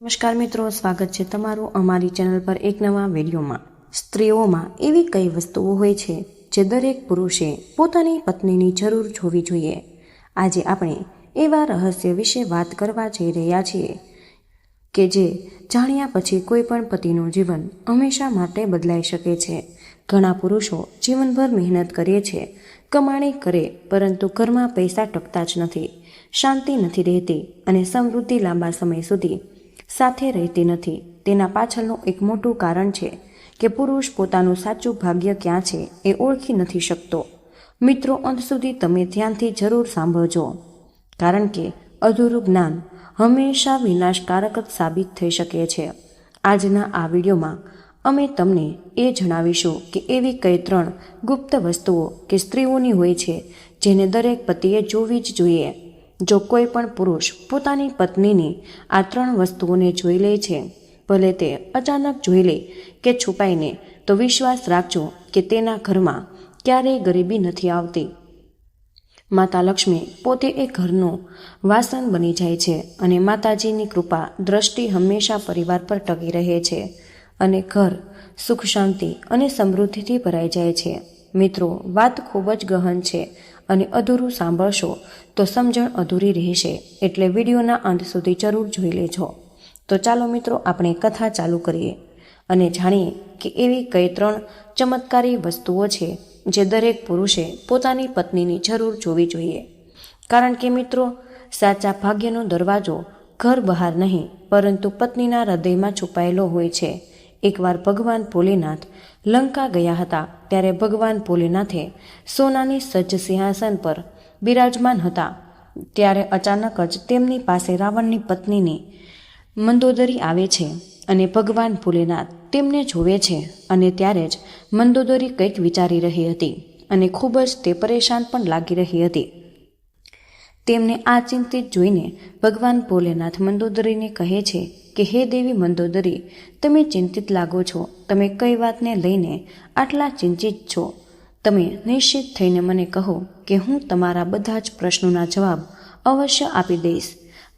નમસ્કાર મિત્રો, સ્વાગત છે તમારું અમારી ચેનલ પર એક નવા વિડીયોમાં. સ્ત્રીઓમાં એવી કઈ વસ્તુઓ હોય છે જે દરેક પુરુષે પોતાની પત્નીની જરૂર જોવી જોઈએ? આજે આપણે એવા રહસ્ય વિશે વાત કરવા જઈ રહ્યા છીએ કે જે જાણ્યા પછી કોઈ પણ પતિનું જીવન હંમેશા માટે બદલાઈ શકે છે. ઘણા પુરુષો જીવનભર મહેનત કરે છે, કમાણી કરે, પરંતુ ઘરમાં પૈસા ટકતા જ નથી, શાંતિ નથી રહેતી અને સમૃદ્ધિ લાંબા સમય સુધી સાથે રહેતી નથી. તેના પાછળનું એક મોટું કારણ છે કે પુરુષ પોતાનું સાચું ભાગ્ય ક્યાં છે એ ઓળખી નથી શકતો. મિત્રો, અંત સુધી તમે ધ્યાનથી જરૂર સાંભળજો. કારણ કે અધૂરું જ્ઞાન હંમેશા વિનાશકારક જ સાબિત થઈ શકે છે. આજના આ વિડીયોમાં અમે તમને એ જણાવીશું કે એવી કઈ ત્રણ ગુપ્ત વસ્તુઓ કે સ્ત્રીઓની હોય છે જેને દરેક પતિએ જોવી જ જોઈએ. જો કોઈ પણ પુરુષ પોતાની પત્નીની આ ત્રણ વસ્તુઓને જોઈ લે છે, ભલે તે અચાનક જોઈ લે કે છુપાઈને, તો વિશ્વાસ રાખજો કે તેના ઘરમાં ક્યારેય ગરીબી નથી આવતી. માતા લક્ષ્મી પોતે એ ઘરનું વાસન બની જાય છે અને માતાજીની કૃપા દ્રષ્ટિ હંમેશા પરિવાર પર ટકી રહે છે અને ઘર સુખ શાંતિ અને સમૃદ્ધિથી ભરાઈ જાય છે. મિત્રો, વાત ખૂબ જ ગહન છે અને અધૂરું સાંભળશો તો સમજણ અધૂરી રહેશે. એટલે વિડીયોના અંત સુધી જરૂર જોઈ લેજો. તો ચાલો મિત્રો, આપણે કથા ચાલુ કરીએ અને જાણીએ કે એવી કઈ ત્રણ ચમત્કારી વસ્તુઓ છે જે દરેક પુરુષે પોતાની પત્નીની જરૂર જોવી જોઈએ. કારણ કે મિત્રો, સાચા ભાગ્યનો દરવાજો ઘર બહાર નહીં, પરંતુ પત્નીના હૃદયમાં છુપાયેલો હોય છે. એકવાર ભગવાન ભોલેનાથ લંકા ગયા હતા, ત્યારે ભગવાન ભોલેનાથે સોનાની સજ્જ સિંહાસન પર બિરાજમાન હતા. ત્યારે અચાનક જ તેમની પાસે રાવણની પત્નીની મંદોદરી આવે છે અને ભગવાન ભોલેનાથ તેમને જોવે છે અને ત્યારે જ મંદોદરી કંઈક વિચારી રહી હતી અને ખૂબ જ તે પરેશાન પણ લાગી રહી હતી. તેમને આ ચિંતિત જોઈને ભગવાન ભોલેનાથ મંદોદરીને કહે છે કે, હે દેવી મંદોદરી, તમે ચિંતિત લાગો છો. તમે કઈ વાતને લઈને આટલા ચિંતિત છો? તમે નિશ્ચિત થઈને મને કહો કે, હું તમારા બધા જ પ્રશ્નોના જવાબ અવશ્ય આપી દઈશ.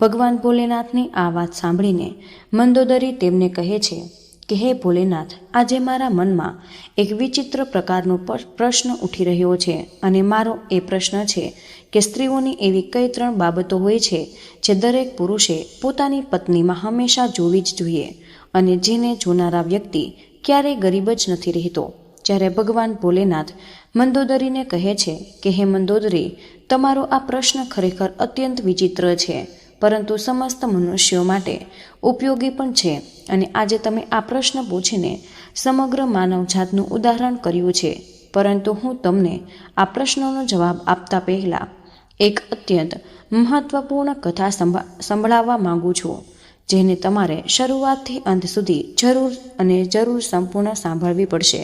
ભગવાન ભોલેનાથની આ વાત સાંભળીને મંદોદરી તેમને કહે છે કે હે ભોલેનાથ, આજે મારા મનમાં એક વિચિત્ર પ્રકારનો પ્રશ્ન ઉઠી રહ્યો છે અને મારો એ પ્રશ્ન છે કે સ્ત્રીઓની એવી કઈ ત્રણ બાબતો હોય છે જે દરેક પુરુષે પોતાની પત્નીમાં હંમેશા જોવી જ જોઈએ અને જેને જોનારા વ્યક્તિ ક્યારેય ગરીબ જ નથી રહેતો? જ્યારે ભગવાન ભોલેનાથ મંદોદરીને કહે છે કે, હે મંદોદરી, તમારો આ પ્રશ્ન ખરેખર અત્યંત વિચિત્ર છે. પરંતુ સમસ્ત મનુષ્યો માટે ઉપયોગી પણ છે. અને આજે તમે આ પ્રશ્ન પૂછીને સમગ્ર માનવજાતનું ઉદાહરણ કર્યું છે. પરંતુ હું તમને આ પ્રશ્નોનો જવાબ આપતા પહેલાં એક અત્યંત મહત્વપૂર્ણ કથા સંભળાવવા માંગુ છું, જેને તમારે શરૂઆતથી અંત સુધી જરૂર અને જરૂર સંપૂર્ણ સાંભળવી પડશે.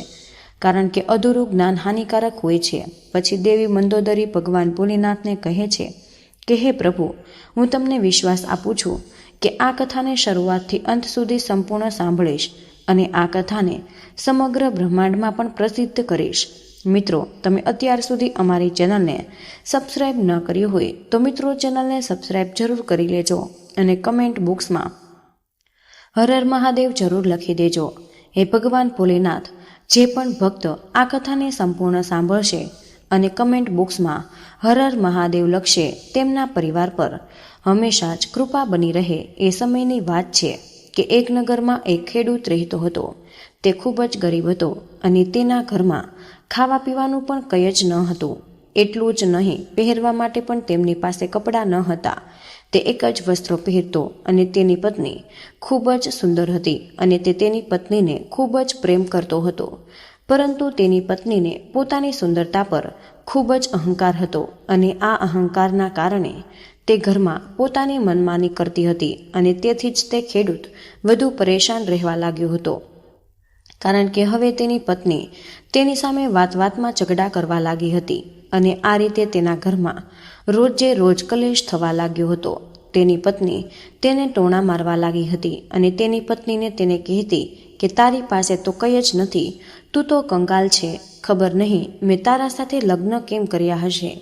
કારણ કે અધૂરું જ્ઞાન હાનિકારક હોય છે. પછી દેવી મંદોદરી ભગવાન ભોલેનાથને કહે છે કે હે પ્રભુ, હું તમને વિશ્વાસ આપું છું કે આ કથાને શરૂઆતથી અંત સુધી સંપૂર્ણ સાંભળીશ અને આ કથાને સમગ્ર બ્રહ્માંડમાં પણ પ્રસિદ્ધ કરીશ. મિત્રો, તમે અત્યાર સુધી અમારી ચેનલને સબસ્ક્રાઇબ ન કરી હોય તો મિત્રો ચેનલને સબસ્ક્રાઇબ જરૂર કરી લેજો અને કમેન્ટ બોક્સમાં હર હર મહાદેવ જરૂર લખી દેજો. હે ભગવાન ભોલેનાથ, જે પણ ભક્ત આ કથાને સંપૂર્ણ સાંભળશે અને કમેન્ટ બોક્સમાં હર હર મહાદેવ લખશે તેમના પરિવાર પર. હંમેશા જ કૃપા બની રહે એ સમયની વાત છે કે એક નગરમાં એક ખેડૂત રહેતો હતો. તે ખૂબ જ ગરીબ હતો અને તેના ઘરમાં ખાવા પીવાનું પણ કંઈ જ ન હતું. એટલું જ નહીં, પહેરવા માટે પણ તેમની પાસે કપડાં ન હતા. તે એક જ વસ્ત્ર પહેરતો અને તેની પત્ની ખૂબ જ સુંદર હતી અને તે તેની પત્નીને ખૂબ જ પ્રેમ કરતો હતો. પરંતુ તેની પત્નીને પોતાની સુંદરતા પર ખૂબ જ અહંકાર હતો અને આ અહંકારના કારણે તે ઘરમાં પોતાની મનમાની કરતી હતી અને તેથી જ તે ખેડૂત વધુ પરેશાન રહેવા લાગ્યો હતો. કારણ કે હવે તેની પત્ની તેની સામે વાત વાતમાં ઝઘડા કરવા લાગી હતી અને આ રીતે તેના ઘરમાં રોજે રોજ કલેશ થવા લાગ્યો હતો. તેની પત્ની તેને ટોણા મારવા લાગી હતી અને તેની પત્નીને તેને કહેતી કે તારી પાસે તો કંઈ જ નથી તું તો કંગાલ છે, ખબર નહીં મેં તારા સાથે લગ્ન કેમ કર્યા હશે.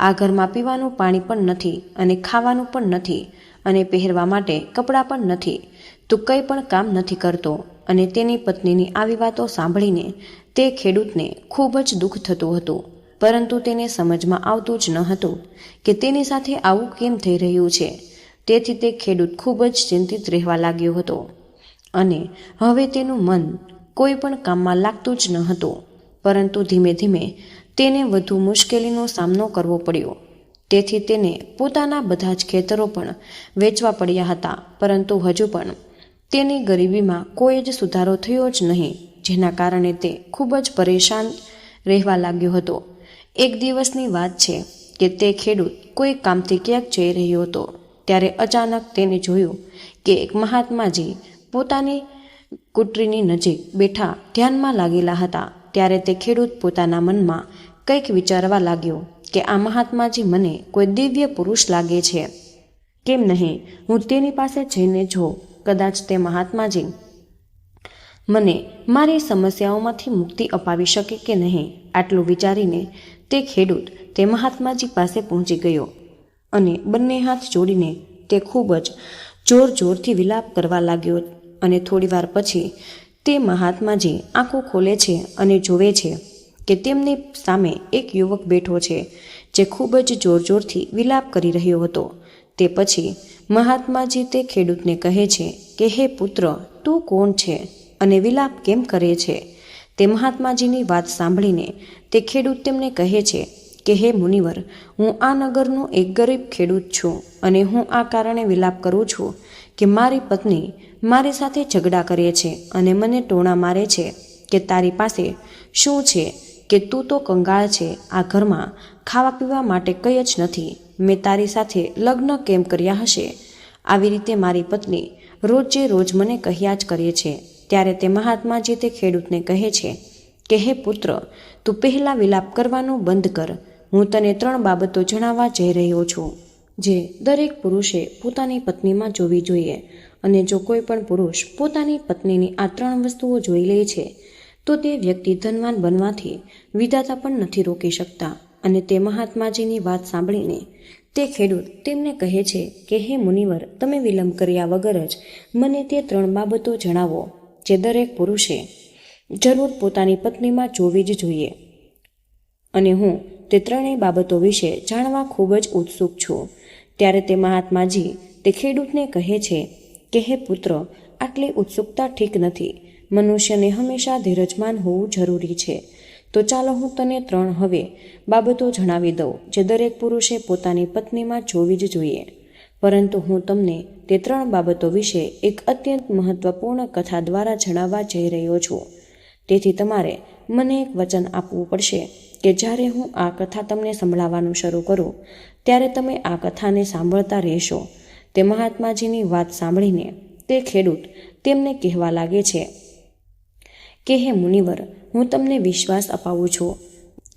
આ ઘરમાં પીવાનું પાણી પણ નથી અને ખાવાનું પણ નથી અને પહેરવા માટે કપડાં પણ નથી. તું કંઈ પણ કામ નથી કરતો અને તેની પત્નીની આવી વાતો સાંભળીને તે ખેડૂતને ખૂબ જ દુઃખ થતું હતું. પરંતુ તેને સમજમાં આવતું જ ન હતું કે તેની સાથે આવું કેમ થઈ રહ્યું છે. તેથી તે ખેડૂત ખૂબ જ ચિંતિત રહેવા લાગ્યો હતો. અને હવે તેનું મન કોઈ પણ કામમાં લાગતું જ ન હતું. પરંતુ ધીમે ધીમે તેને વધુ મુશ્કેલીનો સામનો કરવો પડ્યો. તેથી તેને પોતાના બધા જ ખેતરો પણ વેચવા પડ્યા હતા. પરંતુ હજુ પણ તેની ગરીબીમાં કોઈ જ સુધારો થયો જ નહીં, જેના કારણે તે ખૂબ જ પરેશાન રહેવા લાગ્યો હતો. એક દિવસની વાત છે કે તે ખેડૂત કોઈ કામથી ક્યાંક જઈ રહ્યો હતો, ત્યારે અચાનક તેને જોયું કે એક મહાત્માજી પોતાની કુટરીની નજીક બેઠા ધ્યાનમાં લાગેલા હતા, ત્યારે તે ખેડૂત પોતાના મનમાં કંઈક વિચારવા લાગ્યો કે આ મહાત્માજી મને કોઈ દિવ્ય પુરુષ લાગે છે. કેમ નહીં, હું તેની પાસે જઈને જો, કદાચ તે મહાત્માજી મને મારી સમસ્યાઓમાંથી મુક્તિ અપાવી શકે કે નહીં, આટલું વિચારીને તે ખેડૂત તે મહાત્માજી પાસે પહોંચી ગયો અને બંને હાથ જોડીને તે ખૂબ જ જોર જોરથી વિલાપ કરવા લાગ્યો અને થોડીવાર પછી તે મહાત્માજી આંખો ખોલે છે અને જોવે છે કે તેમની સામે એક યુવક બેઠો છે, જે ખૂબ જ જોર જોરથી વિલાપ કરી રહ્યો હતો. તે પછી મહાત્માજી તે ખેડૂતને કહે છે કે, હે પુત્ર, તું કોણ છે અને વિલાપ કેમ કરે છે? તે મહાત્માજીની વાત સાંભળીને તે ખેડૂત તેમને કહે છે કે, હે મુનિવર, હું આ નગરનો એક ગરીબ ખેડૂત છું અને હું આ કારણે વિલાપ કરું છું કે મારી પત્ની મારી સાથે ઝઘડા કરે છે અને મને ટોણા મારે છે કે તારી પાસે શું છે કે તું તો કંગાળ છે આ ઘરમાં ખાવા પીવા માટે કંઈ જ નથી. મેં તારી સાથે લગ્ન કેમ કર્યા હશે? આવી રીતે મારી પત્ની રોજે રોજ મને કહ્યા જ કરે છે. ત્યારે તે મહાત્માજી તે ખેડૂતને કહે છે કે, હે પુત્ર, તું પહેલાં વિલાપ કરવાનું બંધ કર. હું તને ત્રણ બાબતો જણાવવા જઈ રહ્યો છું. જે દરેક પુરુષે પોતાની પત્નીમાં જોવી જોઈએ. અને જો કોઈ પણ પુરુષ પોતાની પત્નીની આ ત્રણ વસ્તુઓ જોઈ લે છે, તો તે વ્યક્તિ ધનવાન બનવાથી વિધાતા પણ નથી રોકી શકતા. અને તે મહાત્માજીની વાત સાંભળીને તે ખેડૂત તેમને કહે છે કે, હે મુનિવર, તમે વિલંબ કર્યા વગર જ મને તે ત્રણ બાબતો જણાવો, જે દરેક પુરુષે જરૂર પોતાની પત્નીમાં જોવી જ જોઈએ. અને હું તે ત્રણેય બાબતો વિશે જાણવા ખૂબ જ ઉત્સુક છું. ત્યારે તે મહાત્માજી તે ખેડૂતને કહે છે કે હે પુત્ર, આટલી ઉત્સુકતા ઠીક નથી. મનુષ્યને હંમેશા ધીરજમાન હોવું જરૂરી છે. તો ચાલો હું તને ત્રણ હવે બાબતો જણાવી દઉં, જે દરેક પુરુષે પોતાની પત્નીમાં જોવી જ જોઈએ. પરંતુ હું તમને તે ત્રણ બાબતો વિશે એક અત્યંત મહત્વપૂર્ણ કથા દ્વારા જણાવવા જઈ રહ્યો છું. તેથી તમારે મને એક વચન આપવું પડશે કે જ્યારે હું આ કથા તમને સંભળાવવાનું શરૂ કરું, ત્યારે તમે આ કથાને સાંભળતા રહેશો. તે મહાત્માજીની વાત સાંભળીને તે ખેડૂત તેમને કહેવા લાગે છે કે, હે મુનિવર, હું તમને વિશ્વાસ અપાવું છું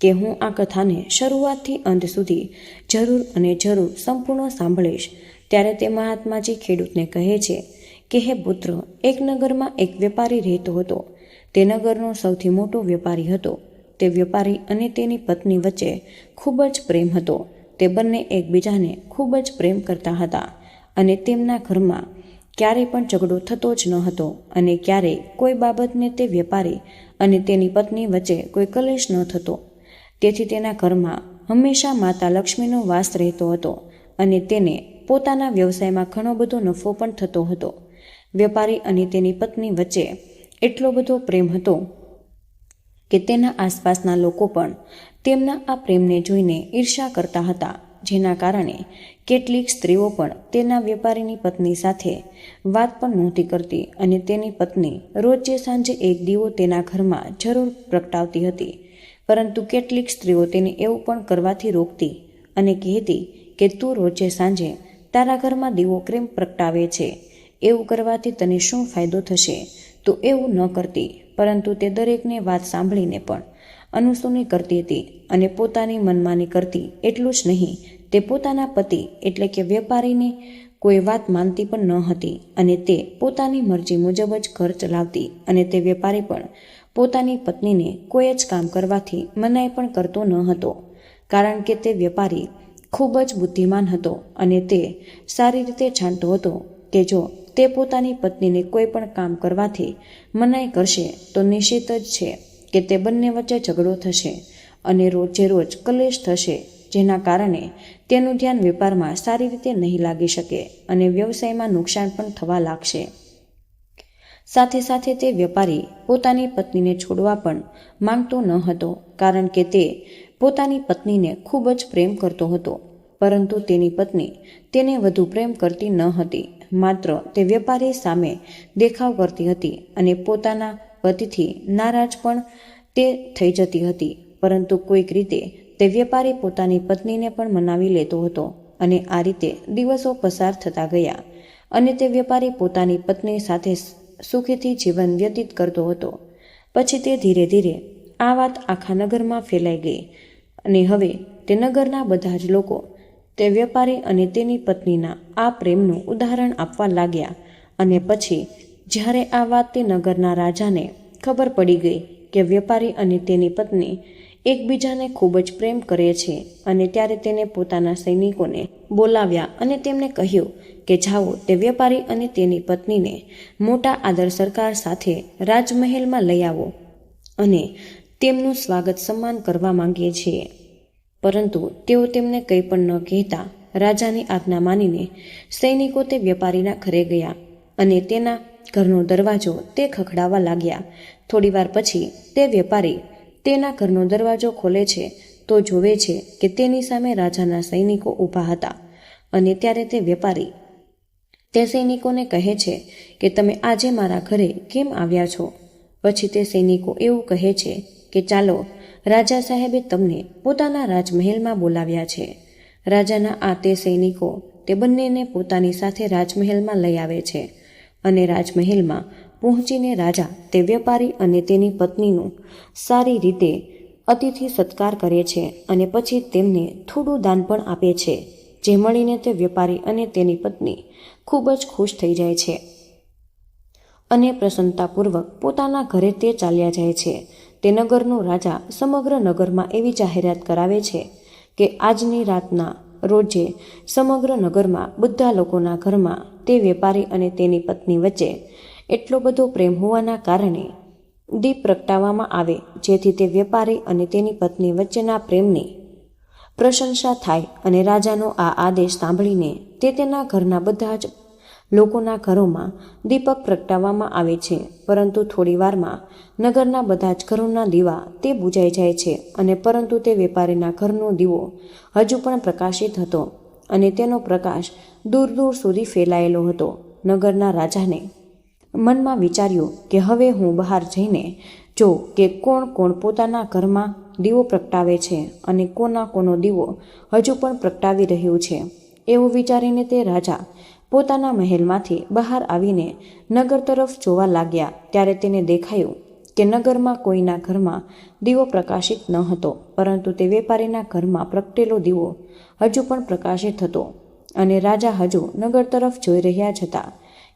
કે હું આ કથાને શરૂઆતથી અંત સુધી જરૂર અને જરૂર સંપૂર્ણ સાંભળીશ. ત્યારે તે મહાત્માજી ખેડૂતને કહે છે કે, હે પુત્ર, એક નગરમાં એક વેપારી રહેતો હતો. તે નગરનો સૌથી મોટો વેપારી હતો. તે વેપારી અને તેની પત્ની વચ્ચે ખૂબ જ પ્રેમ હતો. તે બંને એકબીજાને ખૂબ જ પ્રેમ કરતા હતા. અને તેમના ઘરમાં ક્યારેય પણ ઝઘડો થતો જ ન હતો અને ક્યારેય કોઈ બાબતને તે વેપારી અને તેની પત્ની વચ્ચે કોઈ કલેશ ન થતો. તેથી તેના ઘરમાં હંમેશા માતા લક્ષ્મીનો વાસ રહેતો હતો અને તેને પોતાના વ્યવસાયમાં ઘણો બધો નફો પણ થતો હતો. વેપારી અને તેની પત્ની વચ્ચે એટલો બધો પ્રેમ હતો કે તેના આસપાસના લોકો પણ તેમના આ પ્રેમને જોઈને ઈર્ષા કરતા હતા. જેના કારણે કેટલીક સ્ત્રીઓ પણ તેના વેપારીની પત્ની સાથે વાત પણ નહોતી કરતી અને તેની પત્ની રોજે સાંજે એક દીવો તેના ઘરમાં જરૂર પ્રગટાવતી હતી. પરંતુ કેટલીક સ્ત્રીઓ તેને એવું પણ કરવાથી રોકતી અને કહેતી કે તું રોજે સાંજે તારા ઘરમાં દીવો કેમ પ્રગટાવે છે? એવું કરવાથી તને શું ફાયદો થશે? તો એવું ન કરતી. પરંતુ તે દરેકને વાત સાંભળીને પણ અનુસરણી કરતી હતી અને પોતાની મનમાની કરતી એટલું જ નહીં, તે પોતાના પતિ એટલે કે વેપારીની કોઈ વાત માનતી પણ ન હતી અને તે પોતાની મરજી મુજબ જ ઘર ચલાવતી અને તે વેપારી પણ પોતાની પત્નીને કોઈ જ કામ કરવાથી મનાઈ પણ કરતો ન હતો, કારણ કે તે વેપારી ખૂબ જ બુદ્ધિમાન હતો અને તે સારી રીતે જાણતો હતો કે જો તે પોતાની પત્નીને કોઈ પણ કામ કરવાથી મનાઈ કરશે તો નિશ્ચિત જ છે. કે તે બંને વચ્ચે ઝઘડો થશે અને રોજે રોજ કલેશ થશે, જેના કારણે તેનું ધ્યાન વેપારમાં સારી રીતે નહીં લાગી શકે અને વ્યવસાયમાં નુકસાન પણ થવા લાગશે. સાથે સાથે તે વેપારી પોતાની પત્નીને છોડવા પણ માંગતો ન હતો, કારણ કે તે પોતાની પત્નીને ખૂબ જ પ્રેમ કરતો હતો, પરંતુ તેની પત્ની તેને વધુ પ્રેમ કરતી ન હતી. માત્ર તે વેપારી સામે દેખાવ કરતી હતી અને પોતાના પતિથી નારાજ પણ તે થઈ જતી હતી. પરંતુ કોઈક રીતે તે વેપારી પોતાની પત્નીને પણ મનાવી લેતો હતો અને આ રીતે દિવસો પસાર થતા ગયા અને તે વેપારી પોતાની પત્ની સાથે સુખીથી જીવન વ્યતીત કરતો હતો. પછી તે ધીરે ધીરે આ વાત આખા નગરમાં ફેલાઈ ગઈ અને હવે તે નગરના બધા જ લોકો તે વેપારી અને તેની પત્નીના આ પ્રેમનું ઉદાહરણ આપવા લાગ્યા અને પછી જ્યારે આ વાત તે નગરના રાજાને ખબર પડી ગઈ કે વેપારી અને તેની પત્ની એકબીજાને ખૂબ જ પ્રેમ કરે છે અને ત્યારે તેને પોતાના સૈનિકોને બોલાવ્યા અને તેમને કહ્યું કે જાઓ, તે વેપારી અને તેની પત્નીને મોટા આદર સરકાર સાથે રાજમહેલમાં લઈ આવો અને તેમનું સ્વાગત સન્માન કરવા માંગીએ છીએ. પરંતુ તેઓ તેમને કંઈ પણ ન કહેતા રાજાની આજ્ઞા માનીને સૈનિકો તે વેપારીના ઘરે ગયા અને તેના ઘરનો દરવાજો તે ખખડાવવા લાગ્યા. થોડીવાર પછી તે વેપારી તેના ઘરનો દરવાજો ખોલે છે તો જોવે છે કે તેની સામે રાજાના સૈનિકો ઊભા હતા અને ત્યારે તે વેપારી તે સૈનિકોને કહે છે કે તમે આજે મારા ઘરે કેમ આવ્યા છો? પછી તે સૈનિકો એવું કહે છે કે ચાલો, રાજા સાહેબે તમને પોતાના રાજમહેલમાં બોલાવ્યા છે. રાજાના આ તે સૈનિકો તે બંનેને પોતાની સાથે રાજમહેલમાં લઈ આવે છે. અને રાજમહેલમાં પહોંચીને રાજા તે વેપારી અને તેની પત્નીનું સારી રીતે અતિથિ સત્કાર કરે છે અને પછી તેમને થોડું દાન પણ આપે છે, જે મળીને તે વેપારી અને તેની પત્ની ખૂબ જ ખુશ થઈ જાય છે અને પ્રસન્નતાપૂર્વક પોતાના ઘરે તે ચાલ્યા જાય છે. તે નગરનો રાજા સમગ્ર નગરમાં એવી જાહેરાત કરાવે છે કે આજની રાતના રોજે સમગ્ર નગરમાં બધા લોકોના ઘરમાં તે વેપારી અને તેની પત્ની વચ્ચે એટલો બધો પ્રેમ હોવાના કારણે દીપ પ્રગટાવવામાં આવે, જેથી તે વેપારી અને તેની પત્ની વચ્ચેના પ્રેમની પ્રશંસા થાય અને રાજાનો આ આદેશ સાંભળીને તે તેના ઘરના બધા જ લોકોના ઘરોમાં દીપક પ્રગટાવવામાં આવે છે, પરંતુ થોડી વારમાં નગરના બધા જ ઘરોના દીવા તે બુજાઈ જાય છે અને પરંતુ તે વેપારીના ઘરનો દીવો હજુ પણ પ્રકાશિત હતો. અને તેનો પ્રકાશ દૂર દૂર સુધી ફેલાયેલો હતો નગરના રાજાને. મનમાં વિચાર્યું કે હવે હું બહાર જઈને જો કે કોણ કોણ પોતાના ઘરમાં દીવો પ્રગટાવે છે અને કોના કોનો દીવો હજુ પણ પ્રગટાવી રહ્યું છે, એવું વિચારીને તે રાજા પોતાના મહેલમાંથી બહાર આવીને નગર તરફ જોવા લાગ્યા ત્યારે તેને દેખાયું કે નગરમાં કોઈના ઘરમાં દીવો પ્રકાશિત ન હતો, પરંતુ તે વેપારીના ઘરમાં પ્રગટેલો દીવો હજુ પણ પ્રકાશિત હતો અને રાજા હજુ નગર તરફ જોઈ રહ્યા જ હતા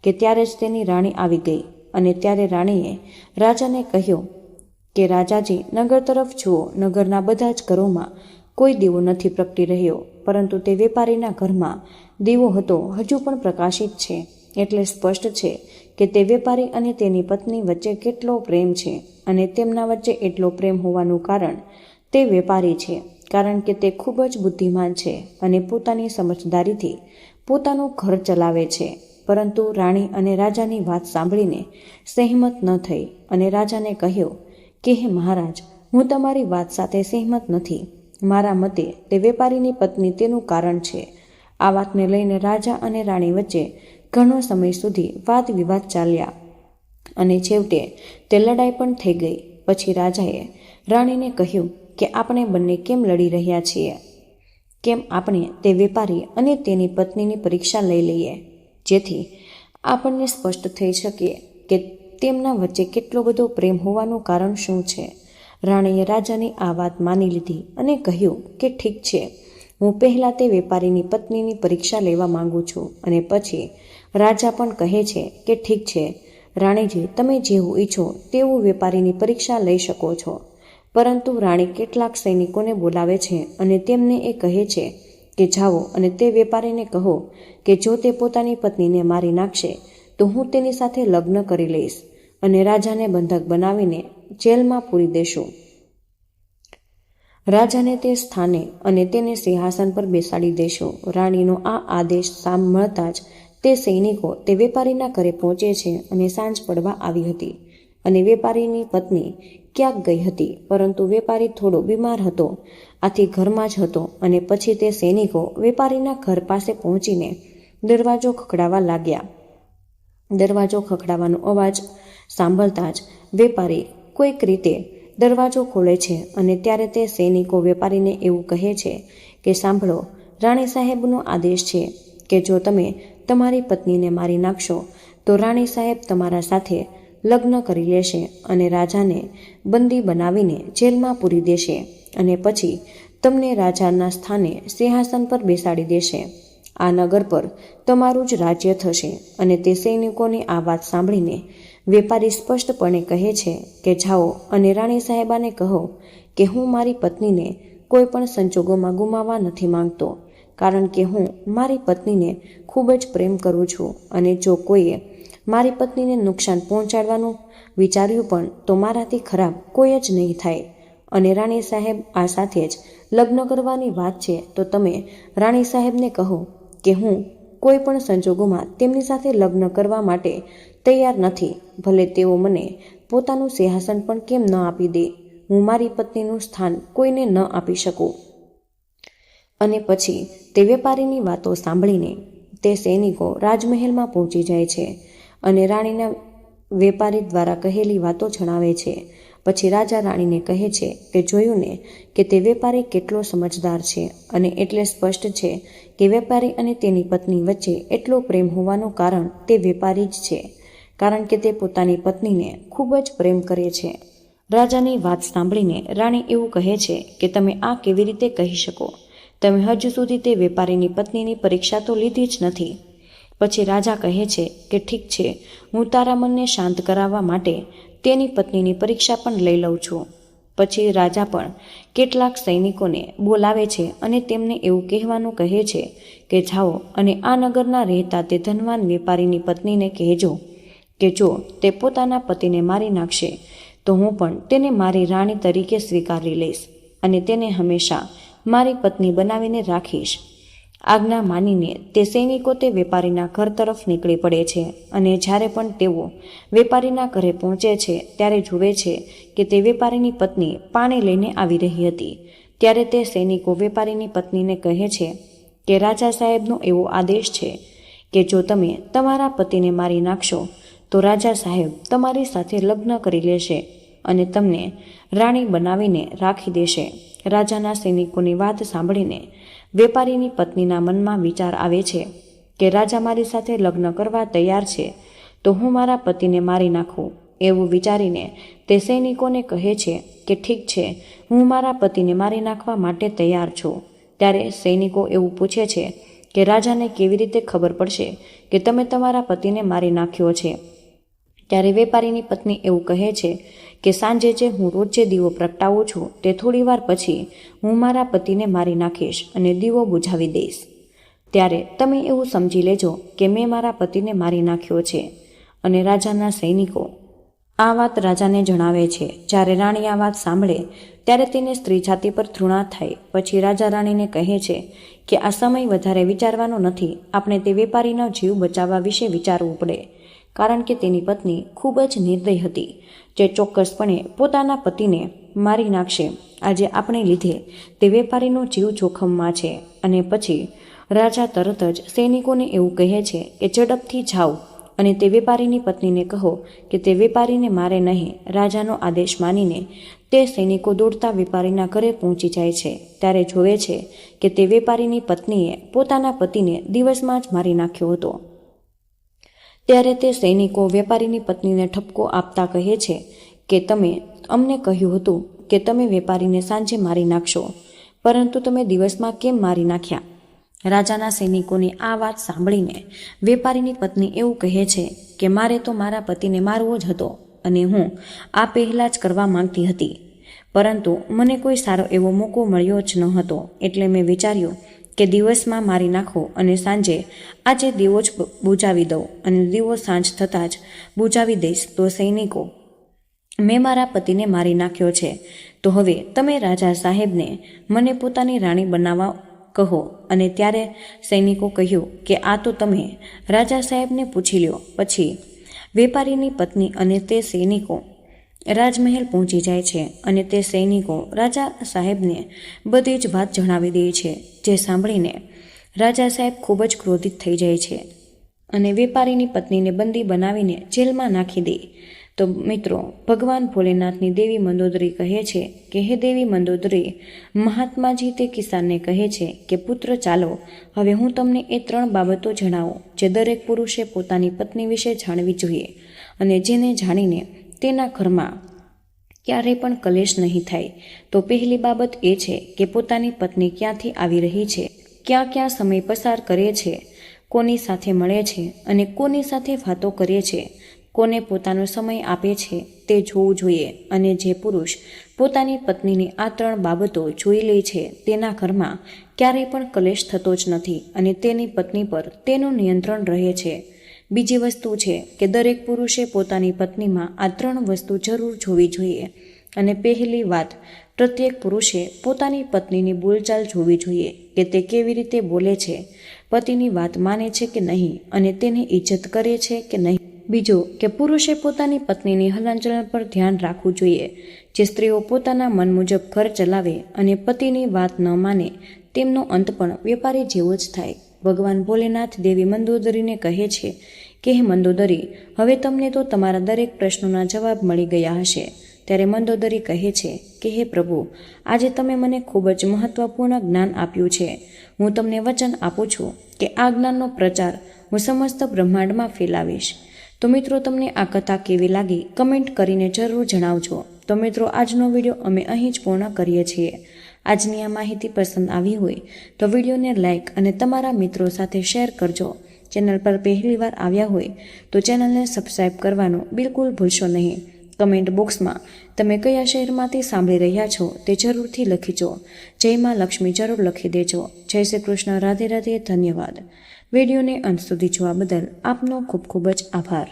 કે ત્યારે જ તેની રાણી આવી ગઈ અને ત્યારે રાણીએ રાજાને કહ્યું કે, રાજાજી, નગર તરફ જુઓ, નગરના બધા જ ઘરોમાં કોઈ દીવો નથી પ્રગટી રહ્યો, પરંતુ તે વેપારીના ઘરમાં દીવો હતો, હજુ પણ પ્રકાશિત છે, એટલે સ્પષ્ટ છે કે તે વેપારી અને તેની પત્ની વચ્ચે કેટલો પ્રેમ છે અને તેમના વચ્ચે એટલો પ્રેમ હોવાનું કારણ તે વેપારી છે, કારણ કે તે ખૂબ જ બુદ્ધિમાન છે અને પોતાની સમજદારીથી પોતાનું ઘર ચલાવે છે. પરંતુ રાણી અને રાજાની વાત સાંભળીને સહેમત ન થઈ અને રાજાને કહ્યું કે, હે મહારાજ, હું તમારી વાત સાથે સહેમત નથી. મારા મતે તે વેપારીની પત્ની તેનું કારણ છે. આ વાતને લઈને રાજા અને રાણી વચ્ચે ઘણો સમય સુધી વાદ વિવાદ ચાલ્યા અને છેવટે તે લડાઈ પણ થઈ ગઈ. પછી રાજાએ રાણીને કહ્યું કે આપણે બંને કેમ લડી રહ્યા છીએ? કેમ આપણે તે વેપારી અને તેની પત્નીની પરીક્ષા લઈ લઈએ? જેથી આપણને સ્પષ્ટ થઈ શકે કે તેમના વચ્ચે કેટલો બધો પ્રેમ હોવાનું કારણ શું છે? રાણીએ રાજાની આ વાત માની લીધી અને કહ્યું કે ઠીક છે, હું પહેલાં તે વેપારીની પત્નીની પરીક્ષા લેવા માંગુ છું અને પછી રાજા પણ કહે છે કે, ઠીક છે, રાણીજી, તમે જેવું ઈચ્છો તેવું વેપારીની પરીક્ષા લઈ શકો છો. પરંતુ રાણી કેટલાક સૈનિકોને બોલાવે છે અને તેમને એ કહે છે કે, જાઓ અને તે વેપારીને કહો કે, જો તે પોતાની પત્નીને મારી નાખશે, તો હું તેની સાથે લગ્ન કરી લઈશ અને રાજાને બંધક બનાવીને જેલમાં પૂરી દેશું. રાજાને તે સ્થાને અને તેને સિંહાસન પર બેસાડી દેશો. રાણીનો આ આદેશ સાંભળતા જ તે સૈનિકો તે વેપારીના ઘરે પહોંચે છે અને સાંજ પડવા આવી હતી. અને વેપારીની પત્ની ક્યાંક ગઈ હતી, પરંતુ વેપારી થોડો બીમાર હતો. આથી ઘરમાં જ હતો અને પછી તે સૈનિકો વેપારીના ઘર પાસે પહોંચીને દરવાજો ખખડાવા લાગ્યા. દરવાજો ખખડાવાનો અવાજ સાંભળતા જ વેપારી કોઈક રીતે દરવાજો ખોલે છે અને ત્યારે તે સૈનિકો વેપારીને એવું કહે છે કે, સાંભળો, રાણી સાહેબનો આદેશ છે કે જો તમે તમારી પત્નીને મારી નાખશો તો રાણી સાહેબ તમારા સાથે લગ્ન કરી લેશે અને રાજાને બંદી બનાવીને જેલમાં પૂરી દેશે અને પછી તમને રાજાના સ્થાને સિંહાસન પર બેસાડી દેશે. આ નગર પર તમારું જ રાજ્ય થશે અને તે સૈનિકોની આ વાત સાંભળીને વેપારી સ્પષ્ટપણે કહે છે કે જાઓ અને રાણી સાહેબાને કહો કે હું મારી પત્નીને કોઈ પણ સંજોગોમાં ગુમાવવા નથી માંગતો. કારણ કે હું મારી પત્નીને ખૂબ જ પ્રેમ કરું છું અને જો કોઈએ મારી પત્નીને નુકસાન પહોંચાડવાનું વિચાર્યું પણ તો મારાથી ખરાબ કોઈ જ નહીં થાય. અને રાણી સાહેબ આ સાથે જ લગ્ન કરવાની વાત છે તો તમે રાણી સાહેબને કહો કે હું કોઈ પણ સંજોગોમાં તેમની સાથે લગ્ન કરવા માટે તૈયાર નથી. ભલે તેઓ મને પોતાનું સિંહાસન પણ કેમ ન આપી દે, હું મારી પત્નીનું સ્થાન કોઈને ન આપી શકું. અને પછી તે વેપારીની વાતો સાંભળીને તે સૈનિકો રાજમહેલમાં પહોંચી જાય છે અને રાણીના વેપારી દ્વારા કહેલી વાતો જણાવે છે. પછી રાજા રાણીને કહે છે કે, જોયું ને કે તે વેપારી કેટલો સમજદાર છે અને એટલે સ્પષ્ટ છે કે વેપારી અને તેની પત્ની વચ્ચે એટલો પ્રેમ હોવાનું કારણ તે વેપારી જ છે, કારણ કે તે પોતાની પત્નીને ખૂબ જ પ્રેમ કરે છે. રાજાની વાત સાંભળીને રાણી એવું કહે છે કે, તમે આ કેવી રીતે કહી શકો? તમે હજુ સુધી તે વેપારીની પત્નીની પરીક્ષા તો લીધી જ નથી. પછી રાજા કહે છે કે ઠીક છે, હું તારા મનને શાંત કરાવવા માટે તેની પત્નીની પરીક્ષા પણ લઈ લઉં છું. પછી રાજા પણ કેટલાક સૈનિકોને બોલાવે છે અને તેમને એવું કહેવાનું કહે છે કે જાઓ અને આ નગરના રહેતા તે ધનવાન વેપારીની પત્નીને કહેજો કે જો તે પોતાના પતિને મારી નાખશે, તો હું પણ તેને મારી રાણી તરીકે સ્વીકારી લઈશ અને તેને હંમેશા મારી પત્ની બનાવીને રાખીશ. આજ્ઞા માનીને તે સૈનિકો તે વેપારીના ઘર તરફ નીકળી પડે છે અને જ્યારે પણ તેઓ વેપારીના ઘરે પહોંચે છે, ત્યારે જુએ છે કે તે વેપારીની પત્ની પાણી લઈને આવી રહી હતી. ત્યારે તે સૈનિકો વેપારીની પત્નીને કહે છે કે, રાજા સાહેબનો એવો આદેશ છે કે જો તમે તમારા પતિને મારી નાખશો, તો રાજા સાહેબ તમારી સાથે લગ્ન કરી લેશે અને તમને રાણી બનાવીને રાખી દેશે. રાજાના સૈનિકોની વાત સાંભળીને વેપારીની પત્નીના મનમાં વિચાર આવે છે કે રાજા મારી સાથે લગ્ન કરવા તૈયાર છે, તો હું મારા પતિને મારી નાખું એવું વિચારીને તે સૈનિકોને કહે છે કે ઠીક છે, હું મારા પતિને મારી નાખવા માટે તૈયાર છું. ત્યારે સૈનિકો એવું પૂછે છે કે રાજાને કેવી રીતે ખબર પડશે કે તમે તમારા પતિને મારી નાખ્યો છે? ત્યારે વેપારીની પત્ની એવું કહે છે કે સાંજે જે હું રોજ જે દીવો પ્રગટાવું છું તે થોડી વાર પછી હું મારા પતિને મારી નાખીશ અને દીવો બુઝાવી દઈશ. ત્યારે તમે એવું સમજી લેજો કે મેં મારા પતિને મારી નાખ્યો છે અને રાજાના સૈનિકો. આ વાત રાજાને જણાવે છે. જ્યારે રાણી આ વાત સાંભળે, ત્યારે તેને સ્ત્રી જાતિ પર તૃણા થાય. પછી રાજા રાણીને કહે છે કે આ સમય વધારે વિચારવાનો નથી. આપણે તે વેપારીનો જીવ બચાવવા વિશે વિચારવું પડે. કારણ કે તેની પત્ની ખૂબ જ નિર્દય હતી, જે ચોક્કસપણે પોતાના પતિને મારી નાખશે. આજે આપણે લીધે તે વેપારીનો જીવ જોખમમાં છે અને પછી રાજા તરત જ સૈનિકોને એવું કહે છે કે ઝડપથી જાઓ અને તે વેપારીની પત્નીને કહો કે તે વેપારીને મારે નહીં, રાજાનો આદેશ માનીને તે સૈનિકો દોડતા વેપારીના ઘરે પહોંચી જાય છે. ત્યારે જોવે છે કે તે વેપારીની પત્નીએ પોતાના પતિને દિવસમાં જ મારી નાખ્યો હતો. ત્યારે તે સૈનિકો વેપારીની પત્નીને ઠપકો આપતા કહે છે કે તમે, અમને કહ્યું હતું કે તમે વેપારીને સાંજે મારી નાખશો, પરંતુ તમે દિવસમાં કેમ મારી નાખ્યા? રાજાના સૈનિકોની આ વાત સાંભળીને વેપારીની પત્ની એવું કહે છે કે મારે તો મારા પતિને મારવો જ હતો અને હું આ પહેલાં જ કરવા માંગતી હતી. પરંતુ મને કોઈ સારો એવો મોકો મળ્યો જ ન હતો એટલે મેં વિચાર્યું કે દિવસમાં મારી નાખો અને સાંજે આજે દીવો જ બુજાવી દઉં અને દીવો સાંજ થતાં જ બુજાવી દઈશ તો સૈનિકો, મેં મારા પતિને મારી નાખ્યો છે. તો હવે તમે રાજા સાહેબને મને પોતાની રાણી બનાવવા કહો અને ત્યારે સૈનિકો કહ્યું કે આ તો તમે. રાજા સાહેબને પૂછી લ્યો. પછી વેપારીની પત્ની અને તે સૈનિકો રાજમહેલ પહોંચી જાય છે અને તે સૈનિકો રાજા સાહેબને બધી જ વાત જણાવી દે છે, જે સાંભળીને રાજા સાહેબ ખૂબ જ ક્રોધિત થઈ જાય છે અને વેપારીની પત્નીને બંદી બનાવીને જેલમાં નાખી દે. તો મિત્રો, ભગવાન ભોલેનાથની દેવી મંદોદરી કહે છે કે, હે દેવી મંદોદરી, મહાત્માજી તે કિસાનને કહે છે કે, પુત્ર ચાલો, હવે હું તમને એ ત્રણ બાબતો જણાવું, જે દરેક પુરુષે પોતાની પત્ની વિશે જાણવી જોઈએ અને જેને જાણીને તેના ઘરમાં ક્યારેય પણ કલેશ નહીં થાય. તો પહેલી બાબત એ છે કે પોતાની પત્ની ક્યાંથી આવી રહી છે, ક્યાં ક્યાં સમય પસાર કરે છે, કોની સાથે મળે છે અને કોની સાથે વાતો કરે છે, કોને પોતાનો સમય આપે છે તે જોવું જોઈએ અને જે પુરુષ પોતાની પત્નીની આ ત્રણ બાબતો જોઈ લે છે તેના ઘરમાં ક્યારેય પણ કલેશ થતો જ નથી અને તેની પત્ની પર તેનું નિયંત્રણ રહે છે. બીજી વસ્તુ છે કે દરેક પુરુષે પોતાની પત્નીમાં આ ત્રણ વસ્તુ જરૂર જોવી જોઈએ. અને પહેલી વાત, પ્રત્યેક પુરુષે પોતાની પત્નીની બોલચાલ જોવી જોઈએ કે તે કેવી રીતે બોલે છે, પતિની વાત માને છે કે નહીં અને તેની ઇજ્જત કરે છે કે નહીં. બીજો, કે પુરુષે પોતાની પત્નીની હલનચલન પર ધ્યાન રાખવું જોઈએ. જે સ્ત્રીઓ પોતાના મન મુજબ ઘર ચલાવે અને પતિની વાત ન માને, તેમનો અંત પણ વેપારી જેવો જ થાય. ભગવાન ભોલેનાથ દેવી મંદોદરીને કહે છે કે, હે મંદોદરી, હવે તમને તો તમારા દરેક પ્રશ્નોના જવાબ મળી ગયા હશે. ત્યારે મંદોદરી કહે છે કે, હે પ્રભુ, આજે તમે મને ખૂબ જ મહત્વપૂર્ણ જ્ઞાન આપ્યું છે. હું તમને વચન આપું છું કે આ જ્ઞાનનો પ્રચાર હું સમસ્ત બ્રહ્માંડમાં ફેલાવીશ. તો મિત્રો, તમને આ કથા કેવી લાગી? કમેન્ટ કરીને જરૂર જણાવજો. તો મિત્રો, આજનો વીડિયો અમે અહીં જ પૂર્ણ કરીએ છીએ. આજની આ માહિતી પસંદ આવી હોય તો વિડીયોને લાઇક અને તમારા મિત્રો સાથે શેર કરજો. ચેનલ પર પહેલીવાર આવ્યા હોય તો ચેનલને સબસ્ક્રાઈબ કરવાનું બિલકુલ ભૂલશો નહીં. કમેન્ટ બોક્સમાં તમે કયા શહેરમાંથી સાંભળી રહ્યા છો તે જરૂરથી લખીજો. જય માં લક્ષ્મી જરૂર લખી દેજો. જય શ્રી કૃષ્ણ, રાધે રાધે, ધન્યવાદ. વિડીયોને અંત સુધી જોવા બદલ આપનો ખૂબ ખૂબ જ આભાર.